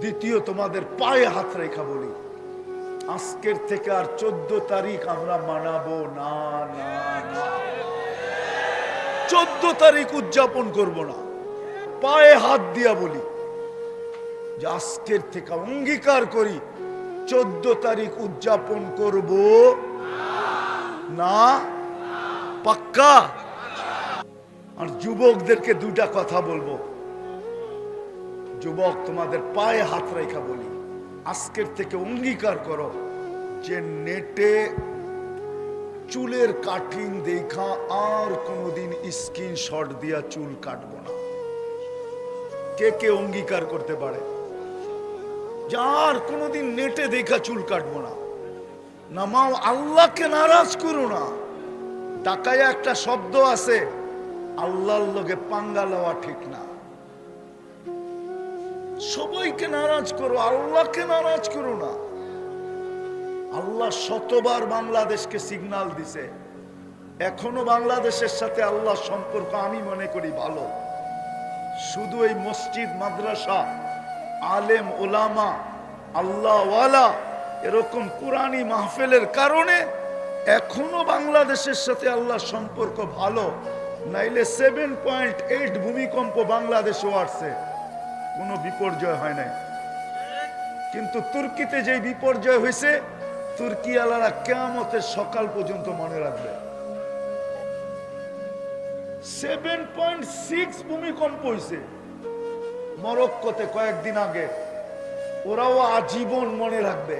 দ্বিতীয় তোমাদের পায়ে হাত রেখা বলি। আজকের থেকে আর চোদ্দ তারিখ আমরা মানাবো না না চোদ্দ তারিখ উদযাপন করব না। পায়ে হাত দিয়া বলি যে আজকের থেকে অঙ্গীকার করি, চোদ্দ তারিখ উদযাপন করব না পাক্কা? আর যুবকদেরকে দুটা কথা বলব। যুবক, তোমাদের পায়ে হাত রেখা বলি। আজকের থেকে অঙ্গীকার করো যে নেটে চুলের কাটিং দেখা আর কোনোদিন স্ক্রিন শট দিয়া চুল কাটবো না। কে কে অঙ্গীকার করতে পারে? যে আর কোনোদিন নেটে দেখা চুল কাটবো না। নামাও আল্লাহকে নারাজ করো না। টাকায় একটা শব্দ আছে, আল্লাহর লোকে পাঙ্গা লওয়া ঠিক না। সবাইকে নারাজ করো, আল্লাহকে নারাজ করো না। আল্লাহ শতবার বাংলাদেশকে সিগনাল দিছে। এখনও বাংলাদেশের সাথে আল্লাহ সম্পর্ক আমি মনে করি ভালো। শুধু এই মসজিদ, মাদ্রাসা, আলেম, ওলামা, আল্লাহওয়ালা, এরকম কোরআনী মাহফেলের কারণে এখনও বাংলাদেশের সাথে আল্লাহ সম্পর্ক ভালো। নাইলে সেভেন পয়েন্ট এইট ভূমিকম্প বাংলাদেশেও আসছে। কোনো বিপর্যয় হয় নাই। কিন্তু তুর্কিতে যে বিপর্যয় হয়েছে তুর্কি আলারা কেয়ামতের সকাল পর্যন্ত মনে রাখবে। সেভেন পয়েন্ট সিক্স ভূমিকম্প হয়েছে মরক্কোতে কয়েকদিন আগে। ওরাও আজীবন মনে রাখবে।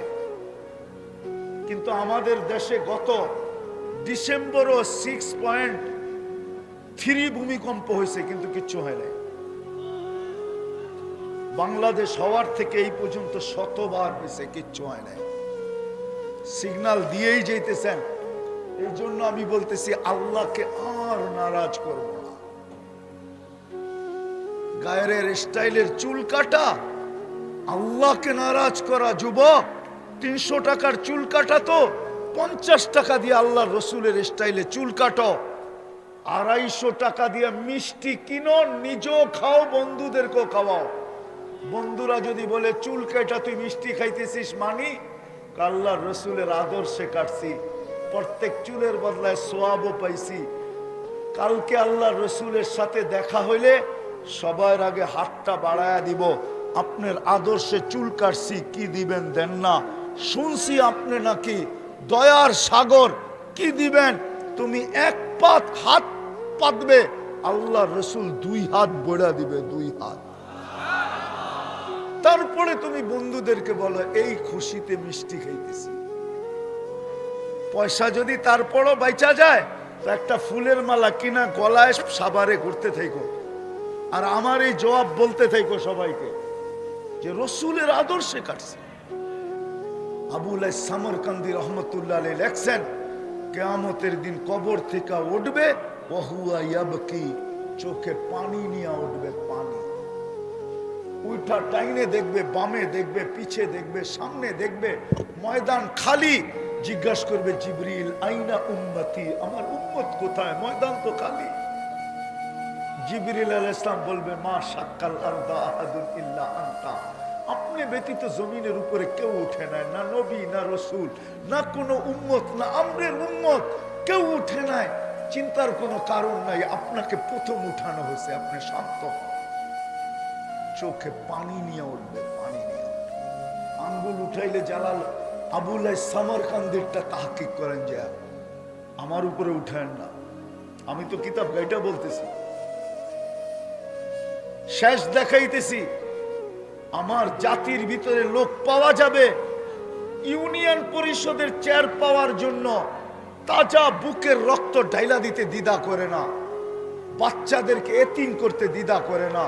কিন্তু আমাদের দেশে গত ডিসেম্বরও সিক্স পয়েন্ট থ্রি ভূমিকম্প হয়েছে কিন্তু কিচ্ছু হয় নাই। বাংলাদেশ হওয়ার থেকে এই পর্যন্ত শতবার হয়েছে, কিচ্ছু হয় নাই। সিগনাল দিয়েই যেতেছেন। এই জন্য আমি বলতেছি, আল্লাহকে আর নারাজ করব না। গায়ের স্টাইলের চুল কাটা, আল্লাহকে নারাজ করা যুবক, তিনশো টাকার চুল কাটা তো, পঞ্চাশ টাকা দিয়ে আল্লাহ রসুলের স্টাইলে চুল কাটো। আড়াইশো টাকা দিয়ে মিষ্টি কিনো, নিজেও খাও, বন্ধুদেরকেও খাওয়াও। বন্ধুরা যদি বলে, চুল কেটা, তুই মিষ্টি খাইতেছিস মানি? আল্লাহ রসুলের আদর্শে কাটছি। প্রত্যেক চুলের বদলায় সোয়াবও পাইছি। কালকে আল্লাহ রসুলের সাথে দেখা হইলে সবার আগে হাতটা বাড়ায়া দিব। আপনার আদর্শে চুল কাটছি, কি দিবেন দেন না। শুনছি আপনি নাকি দয়ার সাগর, কি দিবেন? তুমি এক পাত হাত পাতবে, আল্লাহ রসুল দুই হাত বড়া দিবে, দুই হাত। তারপরে তুমি বন্ধুদেরকে বলো, এই খুশিতে মিষ্টি খাইতেছি। পয়সা যদি তারপরও বাইচা যায়, তো একটা ফুলের মালা কিনা গলায় সাবারে ঘুরতে থাইকো। আর আমার এই জবাব বলতে থাইকো সবাইকে যে রসুলের আদর্শে কাটছে। আবুল সামরকান্দি রহমতুল্লাহ লেখছেন, কেয়ামতের দিন কবর থেকে উঠবে, ওহুয়া ইয়াবকি, চোখে পানি নিয়ে উঠবে। উল্টা টাইনে দেখবে, বামে দেখবে, পিছে দেখবে, সামনে দেখবে, ময়দান খালি। জিজ্ঞাসা করবে, জিবরিল, আইনা উম্মতি? আমার উম্মত কোথায়? ময়দান তো খালি। জিবরিল ইসলাম বলবে, মা সাক্কাল ইল্লা আনতা। আপনি ব্যতীত জমিনের উপরে কেউ উঠে নাই, না নবী, না রসুল, না কোনো উম্মত, না আমরের উম্মত, কেউ উঠে নাই। চিন্তার কোনো কারণ নাই, আপনাকে প্রথম উঠানো হয়েছে, আপনি শান্ত হন। চোখে পানি নিয়ে উঠবে, পানি নিয়ে উঠবে। আঙ্গুল উঠাইলে জালাল আবুল্লাহ সামরকান্দিরটা তাহকিক করেন যে, আমার উপরে উঠায়েন না। আমি তো কিতাব গাইটা বলতেছি। শেষ দেখাইতেছি, আমার জাতির ভিতরে লোক পাওয়া যাবে, ইউনিয়ন পরিষদের চেয়ার পাওয়ার জন্য তাজা বুকের রক্ত ডাইলা দিতে দ্বিধা করে না। বাচ্চাদেরকে এতিম করতে দ্বিধা করে না।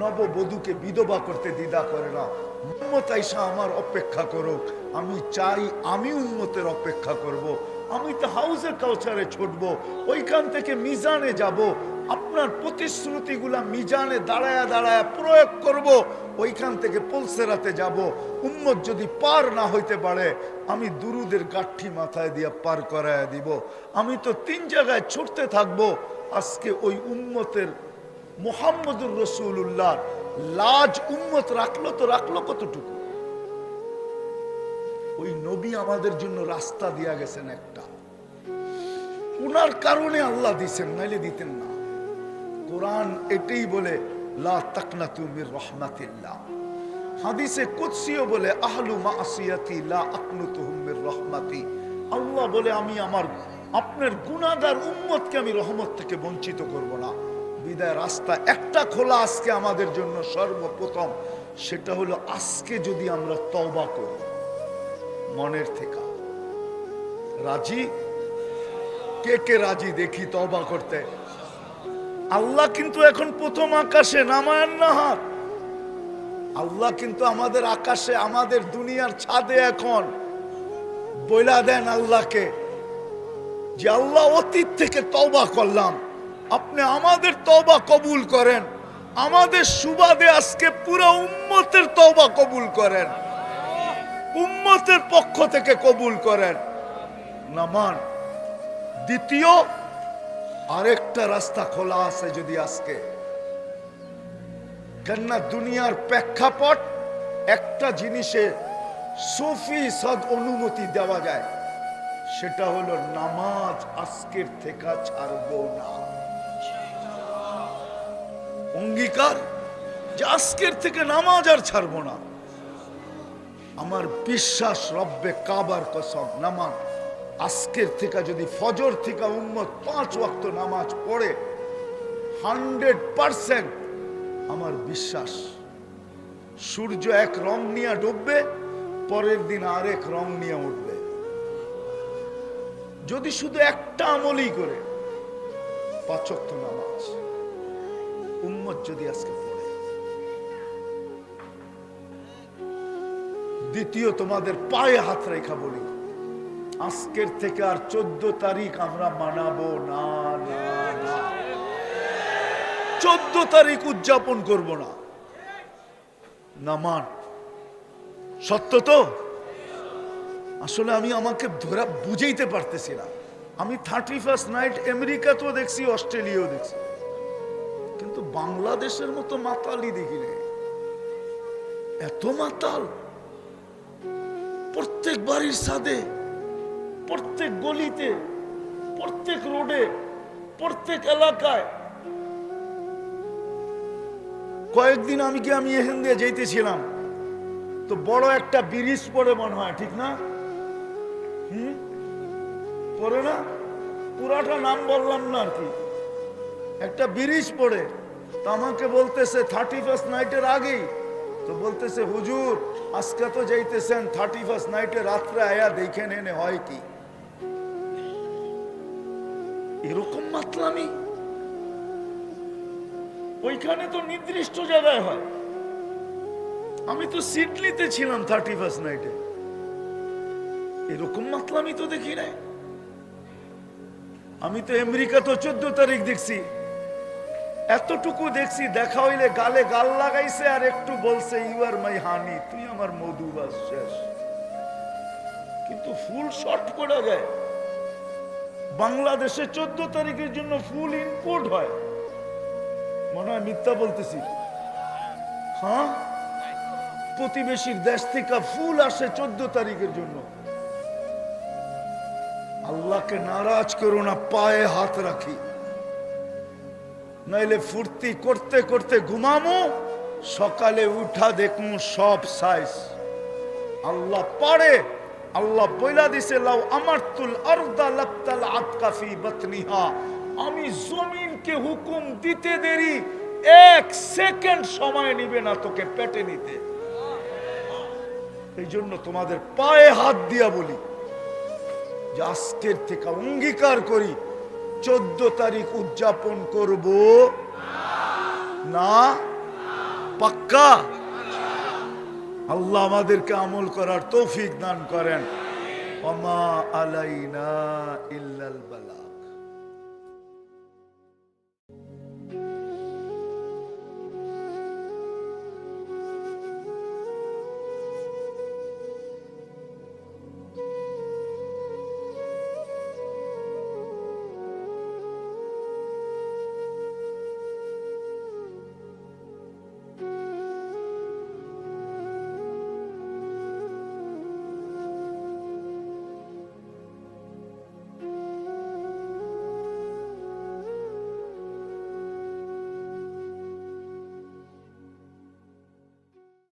নববধূকে বিধবা করতে দ্বিধা করে না। উম্মত আইসা আমার অপেক্ষা করুক। আমি চাই আমি উন্মতের অপেক্ষা করব। আমি তো হাউসে কাউচারে ছুটবো। ওইখান থেকে মিজানে যাব। আপনার প্রতিশ্রুতিগুলা মিজানে দাঁড়ায়া দাঁড়ায়া প্রয়োগ করব। ওইখান থেকে পলসেরাতে যাব। উম্মত যদি পার না হইতে পারে, আমি দুরুদের গাঠি মাথায় দিয়ে পার করায়া দিব। আমি তো তিন জায়গায় ছুটতে থাকব। আজকে ওই উম্মতের মোহাম্মদুর রসুল্লাহ লাজ উম্মত রাখল তো রাখল কতটুকু? ওই নবী আমাদের জন্য রাস্তা দিয়া গেছেন একটা। উনার কারণে আল্লাহ দিছেন, নাইলে দিতেন না। কোরআন এটাই বলে, লা হাদিসে বলে মাসিয়াতি লা রাহমাতি। আল্লাহ বলে, আমি আমার আপনার গুনাহগার উম্মতকে আমি রহমত থেকে বঞ্চিত করব না। বিদায় রাস্তা একটা খোলা আজকে আমাদের জন্য সর্বপ্রথম, সেটা হলো আজকে যদি আমরা তওবা করি, মনের থেকে। রাজি? কে কে রাজি? দেখি তওবা করতে। আল্লাহ কিন্তু এখন প্রথম আকাশে নামায়ান না আল্লাহ কিন্তু আমাদের আকাশে, আমাদের দুনিয়ার ছাদে এখন বইলা দেন আল্লাহকে যে আল্লাহ অতীত থেকে তওবা করলাম। আপনি আমাদের তওবা কবুল করেন। আমাদের সুবাদে আজকে পুরো উম্মতের তওবা কবুল করেন। উম্মতের পক্ষ থেকে কবুল করেন। নামান দ্বিতীয়, আরেকটা রাস্তা খোলা আছে যদি আজকে। কেননা দুনিয়ার প্রেক্ষাপট একটা জিনিসে সুফি সদ অনুমতি দেওয়া যায়। সেটা হলো নামাজ আজকের থেকে ছাড়বো না। যে আজকের থেকে নামাজ আর ছাড়বো না। আমার বিশ্বাস, রব্বে কাবার কসম, নামাজ। আজকের থেকে যদি ফজর থেকে উম্মত পাঁচ ওয়াক্ত নামাজ পড়ে, হান্ড্রেড পারসেন্ট আমার বিশ্বাস, সূর্য এক রং নিয়ে ডুববে, পরের দিন আরেক রং নিয়ে উঠবে। যদি শুধু একটা আমলই করে পাঁচক্ত নামাজ, উম্মত যদি আজকে দ্বিতীয় তোমাদের পায়ে হাত রেখা বলি। আজকের থেকে আর চোদ্দ তারিখ আমরা মানাবো না না না। চোদ্দ তারিখ উদযাপন করব না। মান। সত্য তো? আসলে আমি আমাকে ধরা বুঝাইতে পারতেছি না। আমি থার্টি ফার্স্ট নাইট আমেরিকাতেও দেখছি, অস্ট্রেলিয়াও দেখছি। কিন্তু বাংলাদেশের মতো মাতালই দেখি এত মাতাল? প্রত্যেক বাড়ির ছাদে, প্রত্যেক গলিতে, প্রত্যেক রোডে, প্রত্যেক এলাকায়। কয়েকদিন আমি কি আমি এখান দিয়ে যেতেছিলাম তো বড় একটা ব্রিজ পড়ে মনে হয়, ঠিক না? হুম? পড়ে না? পুরাটা নাম বললাম না আর কি। একটা ব্রিজ পড়ে। তো আমাকে বলতেছে থার্টি ফার্স্ট নাইটের আগেই তো বলতেছে, হুজুর, আজকে তো যাইতেছেন থার্টি ফার্স্ট নাইটে রাত্রে আয়া দেখে নেনে হয় কি? এরকম মাতলামি? ওইখানে তো নির্দিষ্ট জায়গায় হয়। আমি তো সিডলিতে ছিলাম থার্টি ফার্স্ট নাইটে এরকম মাতলামি তো দেখি নাই। আমি তো আমেরিকা তো চোদ্দ তারিখ দেখছি। এতটুকু দেখছি, দেখা হইলে গালে গাল লাগাইছে আর একটু বলছে ইউ আর মাই হানি তুই আমার মধু বাস শেষ। কিন্তু ফুল শর্ট পড়া যায় বাংলাদেশে চোদ্দ তারিখের জন্য ফুল ইনপুট হয়। মনে হয় মিথ্যা বলতেছি। হ্যাঁ? প্রতিবেশীর দেশ থেকে ফুল আসে চোদ্দ তারিখের জন্য। আল্লাহকে নারাজ করো না, পায়ে হাত রাখি। নাইলে ফুর্তি করতে করতে ঘুমামো, সকালে উঠা দেখমু সব সাইজ। আল্লাহ পারে, আল্লাহ বইলা দিছে, লাউ আমার তুল আরদা লাপ্তাল আতকাফি বতনিহা। আমি জমিনকে হুকুম দিতে দেরি, এক সেকেন্ড সময় নিবে না তোকে পেটে নিতে। এই জন্য তোমাদের পায়ে হাত দিয়া বলি যে আজকের থেকে অঙ্গীকার করি চোদ্দ তারিখ উদযাপন করব। না? পাক্কা? আল্লাহ আমাদেরকে আমল করার তৌফিক দান করেন। অমা আলাইনা ইল্লাল বালা।